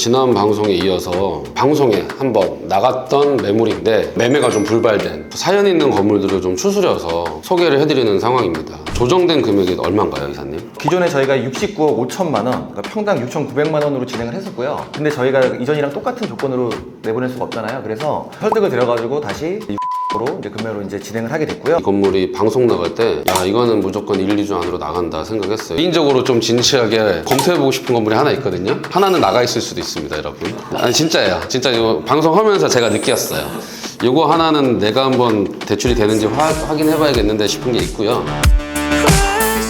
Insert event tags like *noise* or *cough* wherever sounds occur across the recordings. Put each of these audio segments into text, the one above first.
지난 방송에 이어서 방송에 한번 나갔던 매물인데 매매가 좀 불발된 사연 있는 건물들을 좀 추스려서 소개를 해드리는 상황입니다. 조정된 금액이 얼마인가요, 이사님? 기존에 저희가 69억 5천만 원, 그러니까 평당 6,900만 원으로 진행을 했었고요. 근데 저희가 이전이랑 똑같은 조건으로 내보낼 수가 없잖아요. 그래서 설득을 드려가지고 다시 6으 로 이제 금매로 이제 진행을 하게 됐고요. 이 건물이 방송 나갈 때, 야, 이거는 무조건 1, 2주 안으로 나간다 생각했어요. 개인적으로 좀 진지하게 검토해보고 싶은 건물이 하나 있거든요. 하나는 나가 있을 수도 있습니다, 여러분. 아니, 진짜예요. 진짜 이거 방송하면서 제가 느꼈어요. 이거 하나는 내가 한번 대출이 되는지 화- 확인해봐야겠는데 싶은 게 있고요.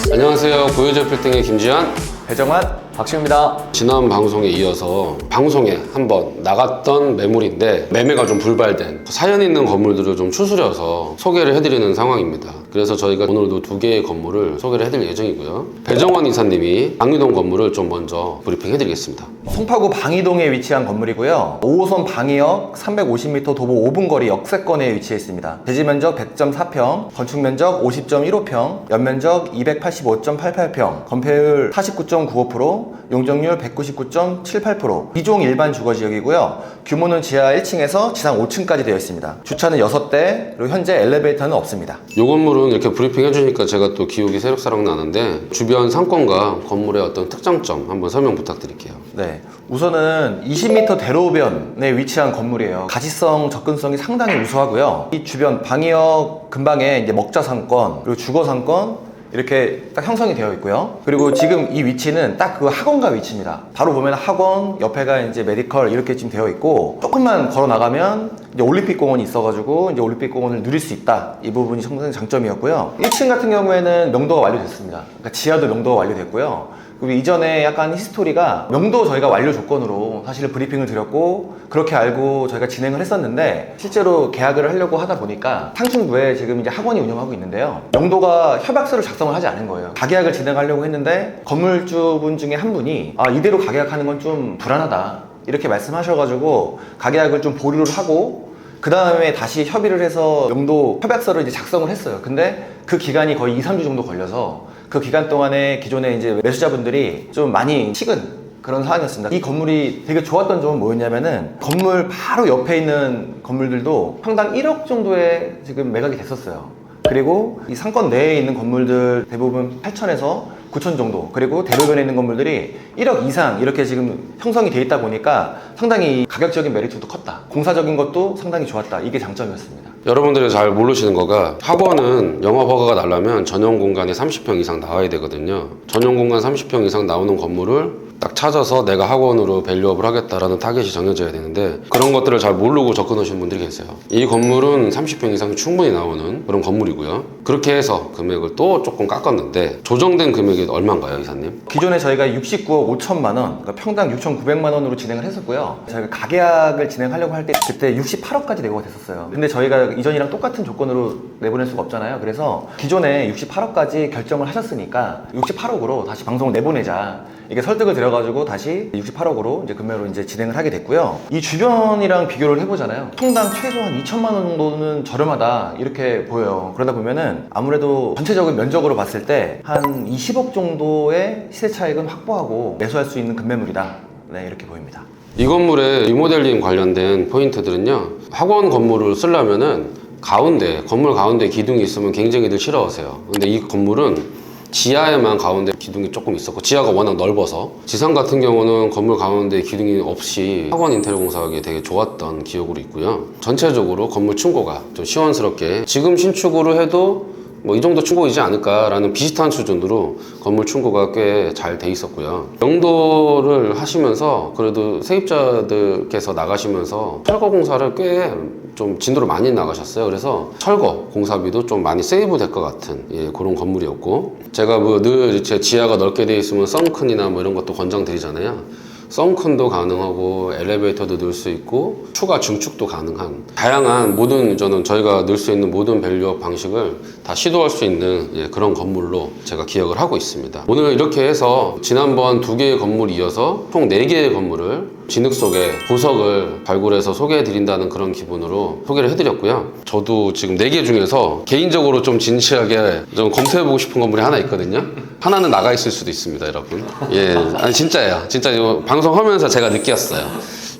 안녕하세요. 고요저 빌딩의 김지환. 배정환 박시우입니다. 지난 방송에 이어서 방송에 한번 나갔던 매물인데 매매가 좀 불발된 사연 있는 건물들을 좀 추스려서 소개를 해드리는 상황입니다. 그래서 저희가 오늘도 두 개의 건물을 소개를 해드릴 예정이고요. 배정원 이사님이 방유동 건물을 좀 먼저 브리핑 해드리겠습니다. 송파구 방이동에 위치한 건물이고요. 5호선 방이역 350m 도보 5분 거리 역세권에 위치해 있습니다. 대지 면적 100.4평, 건축 면적 50.15평, 연면적 285.88평, 건폐율 49.95%, 용적률 199.78%. 2종 일반 주거 지역이고요. 규모는 지하 1층에서 지상 5층까지 되어 있습니다. 주차는 6대, 그리고 현재 엘리베이터는 없습니다. 이 건물은 이렇게 브리핑 해주니까 제가 또 기억이 새록새록 나는데 주변 상권과 건물의 어떤 특장점 한번 설명 부탁드릴게요. 네. 우선은 20m 대로변에 위치한 건물이에요. 가시성, 접근성이 상당히 우수하고요. 이 주변 방이역 근방에 이제 먹자 상권, 그리고 주거 상권, 이렇게 딱 형성이 되어 있고요. 그리고 지금 이 위치는 딱 그 학원가 위치입니다. 바로 보면 학원, 옆에가 이제 메디컬 이렇게 지금 되어 있고, 조금만 걸어 나가면 이제 올림픽 공원이 있어가지고 이제 올림픽 공원을 누릴 수 있다. 이 부분이 상당히 장점이었고요. 1층 같은 경우에는 명도가 완료됐습니다. 그러니까 지하도 명도가 완료됐고요. 그리고 이전에 약간 히스토리가 명도 저희가 완료 조건으로 사실 브리핑을 드렸고 그렇게 알고 저희가 진행을 했었는데 실제로 계약을 하려고 하다 보니까 상층부에 지금 이제 학원이 운영하고 있는데요 명도가 협약서를 작성을 하지 않은 거예요 가계약을 진행하려고 했는데 건물주분 중에 한 분이 아 이대로 가계약하는 건 좀 불안하다 이렇게 말씀하셔가지고 가계약을 좀 보류를 하고 그 다음에 다시 협의를 해서 명도 협약서를 이제 작성을 했어요. 근데 그 기간이 거의 2, 3주 정도 걸려서 그 기간 동안에 기존에 이제 매수자분들이 좀 많이 식은 그런 상황이었습니다. 이 건물이 되게 좋았던 점은 뭐였냐면은 건물 바로 옆에 있는 건물들도 평당 1억 정도에 지금 매각이 됐었어요. 그리고 이 상권 내에 있는 건물들 대부분 8천에서 9천 정도. 그리고 대로변에 있는 건물들이 1억 이상 이렇게 지금 형성이 돼 있다 보니까 상당히 가격적인 메리트도 컸다. 공사적인 것도 상당히 좋았다. 이게 장점이었습니다. 여러분들이 잘 모르시는 거가 학원은 영업 허가가 나려면 전용 공간이 30평 이상 나와야 되거든요. 전용 공간 30평 이상 나오는 건물을 딱 찾아서 내가 학원으로 밸류업을 하겠다라는 타겟이 정해져야 되는데 그런 것들을 잘 모르고 접근하시는 분들이 계세요. 이 건물은 30평 이상 충분히 나오는 그런 건물이고요. 그렇게 해서 금액을 또 조금 깎았는데 조정된 금액이 얼마인가요, 이사님? 기존에 저희가 69억 5천만 원 그러니까 평당 6,900만 원으로 진행을 했었고요 저희가 가계약을 진행하려고 할 때 그때 68억까지 내고가 됐었어요 근데 저희가 이전이랑 똑같은 조건으로 내보낼 수가 없잖아요 그래서 기존에 68억까지 결정을 하셨으니까 68억으로 다시 방송을 내보내자 이게 설득을 드려가지고 다시 68억으로 이제 금매로 이제 진행을 하게 됐고요. 이 주변이랑 비교를 해보잖아요. 통당 최소한 2천만 원 정도는 저렴하다 이렇게 보여요. 그러다 보면은 아무래도 전체적인 면적으로 봤을 때 한 20억 정도의 시세 차익은 확보하고 매수할 수 있는 금매물이다. 네 이렇게 보입니다. 이 건물의 리모델링 관련된 포인트들은요. 학원 건물을 쓰려면은 가운데 건물 가운데 기둥이 있으면 굉장히들 싫어하세요. 근데 이 건물은 지하에만 가운데 기둥이 조금 있었고 지하가 워낙 넓어서 지상 같은 경우는 건물 가운데 기둥이 없이 학원 인테리어 공사하기 되게 좋았던 기억으로 있고요. 전체적으로 건물 층고가 좀 시원스럽게 지금 신축으로 해도 뭐 이 정도 충고이지 않을까라는 비슷한 수준으로 건물 충고가 꽤 잘 돼 있었고요. 영도를 하시면서 그래도 세입자들께서 나가시면서 철거 공사를 꽤 좀 진도를 많이 나가셨어요. 그래서 철거 공사비도 좀 많이 세이브 될 것 같은 예, 그런 건물이었고 제가 뭐 늘 제 지하가 넓게 돼 있으면 썬큰이나 뭐 이런 것도 권장드리잖아요. 썬큰도 가능하고 엘리베이터도 넣을 수 있고 추가 중축도 가능한 다양한 모든 저는 저희가 넣을 수 있는 모든 밸류업 방식을 다 시도할 수 있는 예, 그런 건물로 제가 기억을 하고 있습니다. 오늘 이렇게 해서 지난번 두 개의 건물이 이어서 총 네 개의 건물을 진흙 속에 보석을 발굴해서 소개해 드린다는 그런 기분으로 소개를 해드렸고요. 저도 지금 네 개 중에서 개인적으로 좀 진지하게 좀 검토해보고 싶은 건물이 하나 있거든요. 하나는 나가 있을 수도 있습니다, 여러분. 예, 아니 진짜예요. 진짜 이거 방송하면서 제가 느꼈어요.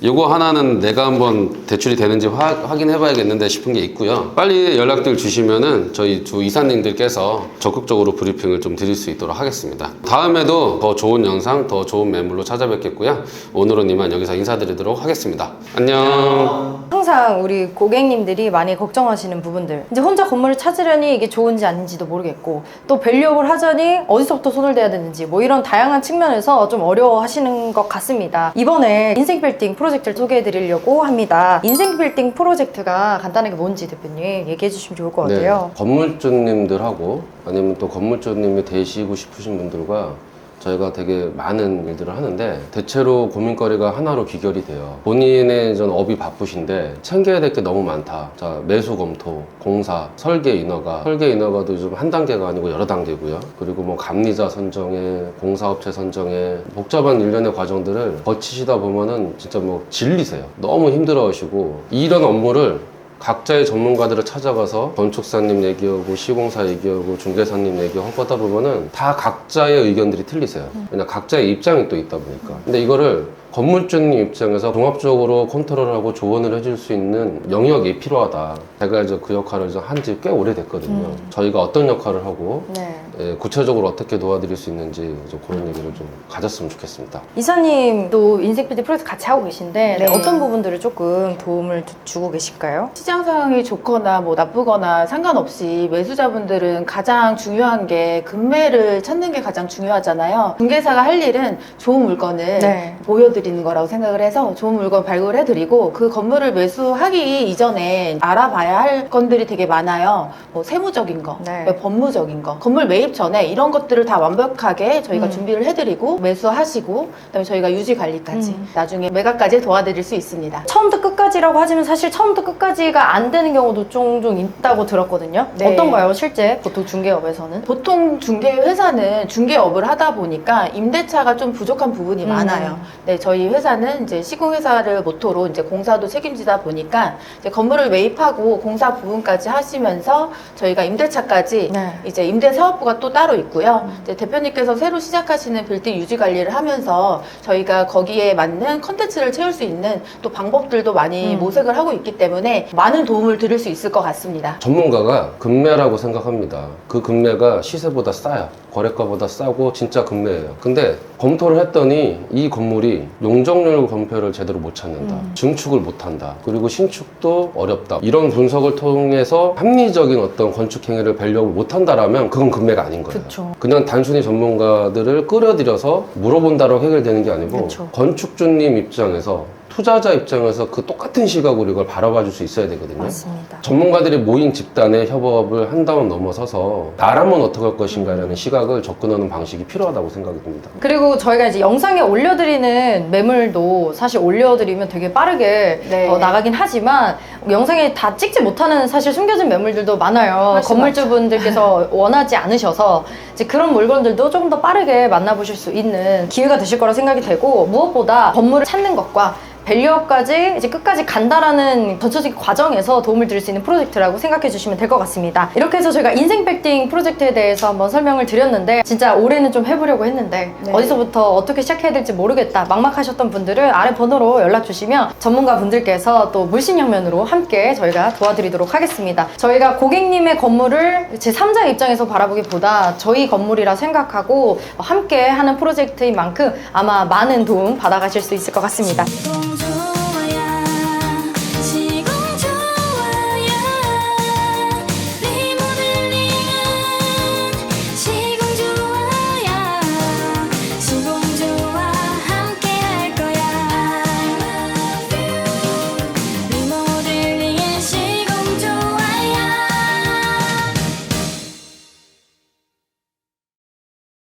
요거 하나는 내가 한번 대출이 되는지 화- 확인해 봐야겠는데 싶은 게 있고요. 빨리 연락들 주시면은 저희 두 이사님들께서 적극적으로 브리핑을 좀 드릴 수 있도록 하겠습니다. 다음에도 더 좋은 영상, 더 좋은 매물로 찾아뵙겠고요. 오늘은 이만 여기서 인사드리도록 하겠습니다. 안녕. 항상 우리 고객님들이 많이 걱정하시는 부분들 이제 혼자 건물을 찾으려니 이게 좋은지 아닌지도 모르겠고 또 밸류업을 하자니 어디서부터 손을 대야 되는지 뭐 이런 다양한 측면에서 좀 어려워하시는 것 같습니다 이번에 인생 빌딩 프로 젝트를 소개해 드리려고 합니다. 인생 빌딩 프로젝트가 간단하게 뭔지 대표님 얘기해 주시면 좋을 것 같아요. 네, 건물주님들하고 아니면 또 건물주님이 되시고 싶으신 분들과 저희가 되게 많은 일들을 하는데 대체로 고민거리가 하나로 귀결이 돼요. 본인의 전 업이 바쁘신데 챙겨야 될 게 너무 많다. 자, 매수 검토, 공사, 설계 인허가. 설계 인허가도 요즘 한 단계가 아니고 여러 단계고요. 그리고 뭐 감리자 선정에, 공사업체 선정에 복잡한 일련의 과정들을 거치시다 보면은 진짜 뭐 질리세요. 너무 힘들어 하시고 이런 업무를 각자의 전문가들을 찾아가서 건축사님 얘기하고 시공사 얘기하고 중개사님 얘기하고 하다 보면은 다 각자의 의견들이 틀리세요. 왜냐 각자의 입장이 또 있다 보니까. 근데 이거를 건물주님 입장에서 종합적으로 컨트롤하고 조언을 해줄 수 있는 영역이 필요하다. 제가 이제 그 역할을 한지 꽤 오래됐거든요. 저희가 어떤 역할을 하고 네. 예, 구체적으로 어떻게 도와드릴 수 있는지 좀 그런 얘기를 좀 가졌으면 좋겠습니다. 이사님도 인생 빌딩 프로젝트 같이 하고 계신데 네. 어떤 부분들을 조금 도움을 주- 주고 계실까요? 시장 상황이 좋거나 뭐 나쁘거나 상관없이 매수자분들은 가장 중요한 게 금매를 찾는 게 가장 중요하잖아요. 중개사가 할 일은 좋은 물건을 네. 보여드리 는 거라고 생각을 해서 좋은 물건 발굴해 드리고 그 건물을 매수하기 이전에 알아봐야 할 건들이 되게 많아요. 뭐 세무적인 거, 네. 뭐 법무적인 거, 건물 매입 전에 이런 것들을 다 완벽하게 저희가 음. 준비를 해드리고 매수하시고 그다음에 저희가 유지 관리까지 음. 나중에 매각까지 도와드릴 수 있습니다. 처음부터 끝까지라고 하지만 사실 처음부터 끝까지가 안 되는 경우도 종종 있다고 들었거든요. 네. 어떤가요, 실제 보통 중개업에서는? 보통 중개 회사는 중개업을 하다 보니까 임대차가 좀 부족한 부분이 음. 많아요. 네, 저희 회사는 이제 시공회사를 모토로 이제 공사도 책임지다 보니까 이제 건물을 매입하고 공사 부분까지 하시면서 저희가 임대차까지 네. 이제 임대 사업부가 또 따로 있고요. 이제 대표님께서 새로 시작하시는 빌딩 유지 관리를 하면서 저희가 거기에 맞는 컨텐츠를 채울 수 있는 또 방법들도 많이 음. 모색을 하고 있기 때문에 많은 도움을 드릴 수 있을 것 같습니다. 전문가가 금매라고 생각합니다. 그 금매가 시세보다 싸요. 거래가보다 싸고 진짜 금매예요. 근데 검토를 했더니 이 건물이 용적률 검표를 제대로 못 찾는다. 음. 증축을 못 한다. 그리고 신축도 어렵다. 이런 분석을 통해서 합리적인 어떤 건축 행위를 밸류업을 못 한다라면 그건 금매가 아닌 거예요. 그쵸. 그냥 단순히 전문가들을 끌어들여서 물어본다고 해결되는 게 아니고 그쵸. 건축주님 입장에서 투자자 입장에서 그 똑같은 시각으로 이걸 바라봐 줄 수 있어야 되거든요. 맞습니다. 전문가들이 모인 집단의 협업을 한다면 넘어서서 나라면 어떻게 할 것인가라는 시각을 접근하는 방식이 필요하다고 생각이 듭니다. 그리고 저희가 이제 영상에 올려드리는 매물도 사실 올려드리면 되게 빠르게 네. 어, 나가긴 하지만 영상에 다 찍지 못하는 사실 숨겨진 매물들도 많아요. 훨씬 건물주분들께서 *laughs* 원하지 않으셔서 이제 그런 물건들도 조금 더 빠르게 만나보실 수 있는 기회가 되실 거라 생각이 되고 무엇보다 건물을 찾는 것과 밸류업까지 이제 끝까지 간다라는 전체적인 과정에서 도움을 드릴 수 있는 프로젝트라고 생각해 주시면 될 것 같습니다. 이렇게 해서 저희가 인생 백딩 프로젝트에 대해서 한번 설명을 드렸는데 진짜 올해는 좀 해보려고 했는데 네. 어디서부터 어떻게 시작해야 될지 모르겠다 막막하셨던 분들은 아래 번호로 연락 주시면 전문가 분들께서 또 물신형면으로 함께 저희가 도와드리도록 하겠습니다. 저희가 고객님의 건물을 제 3자 입장에서 바라보기보다 저희 건물이라 생각하고 함께 하는 프로젝트인 만큼 아마 많은 도움 받아가실 수 있을 것 같습니다. 동